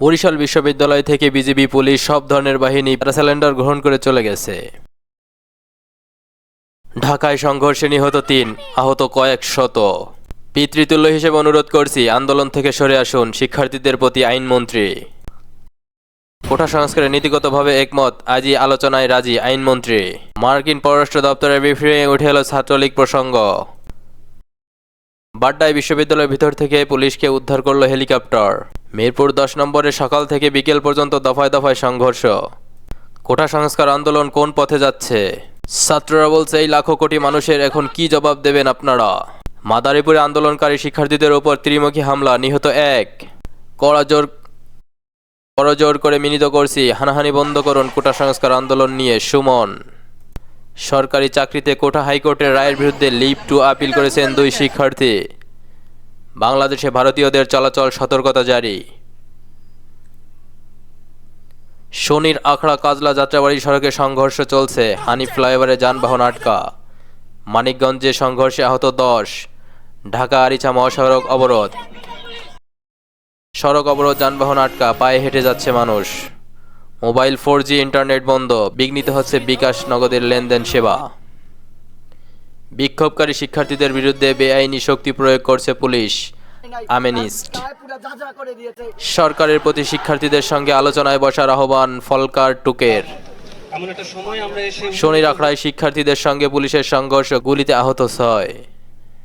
বরিশাল বিশ্ববিদ্যালয় থেকে BGB police সব ধরনের বাহিনী প্যারাসালেন্ডার গ্রহণ করে চলে গেছে। ঢাকায় সংঘর্ষে নিহত তিন, আহত কয়েক শত। পিতৃতুল্য হিসেবে অনুরোধ করছি, আন্দোলন থেকে সরে আসুন, শিক্ষার্থীদের প্রতি আইনমন্ত্রী কোটা সংস্কারে নীতিগতভাবে একমত, আজই আলোচনায় রাজি আইনমন্ত্রী মার্কিন পররাষ্ট্র দপ্তরের বিফ্রিয়ে উঠে এলো ছাত্রলীগ প্রসঙ্গ। বাড্ডায় বিশ্ববিদ্যালয়ের ভিতর থেকে পুলিশকে উদ্ধার করল হেলিকপ্টার। মিরপুর দশ নম্বরে সকাল থেকে বিকেল পর্যন্ত দফায় দফায় সংঘর্ষ। কোটা সংস্কার আন্দোলন কোন পথে যাচ্ছে? ছাত্ররা বলছে, এই লাখো কোটি মানুষের এখন কি জবাব দেবেন আপনারা? মাদারীপুরে আন্দোলনকারী শিক্ষার্থীদের ওপর ত্রিমুখী হামলা, নিহত এক। কড়া জোর করজোর করে মিনিত করছি, হানাহানি বন্ধ করুন কোটা সংস্কার আন্দোলন নিয়ে সুমন। সরকারি চাকরিতে কোটা হাইকোর্টের রায়ের বিরুদ্ধে লিভ টু আপিল করেছেন দুই শিক্ষার্থী। বাংলাদেশে ভারতীয়দের চলাচল সতর্কতা জারি। শনির আখড়া কাজলা যাত্রাবাড়ি সড়কে সংঘর্ষ চলছে। হানি ফ্লাইওভারে যানবাহন আটকা। মানিকগঞ্জে সংঘর্ষে আহত দশ। ঢাকা আরিচা মহাসড়ক অবরোধ। সড়ক অবরোধ, যানবাহন আটকা, পায়ে হেঁটে যাচ্ছে মানুষ। মোবাইল ফোর জি ইন্টারনেট বন্ধ। বিঘ্নিত হচ্ছে বিকাশ নগদের লেনদেন সেবা। বিক্ষোভকারী শিক্ষার্থীদের বিরুদ্ধে বেআইনি শক্তি প্রয়োগ করছে পুলিশ। আমেনিস্ট। সরকারের প্রতি শিক্ষার্থীদের সঙ্গে আলোচনায় বসার আহ্বান ফলকার টুকের। শনির আখড়ায় শিক্ষার্থীদের সঙ্গে পুলিশের সংঘর্ষ গুলিতে আহত ছয়।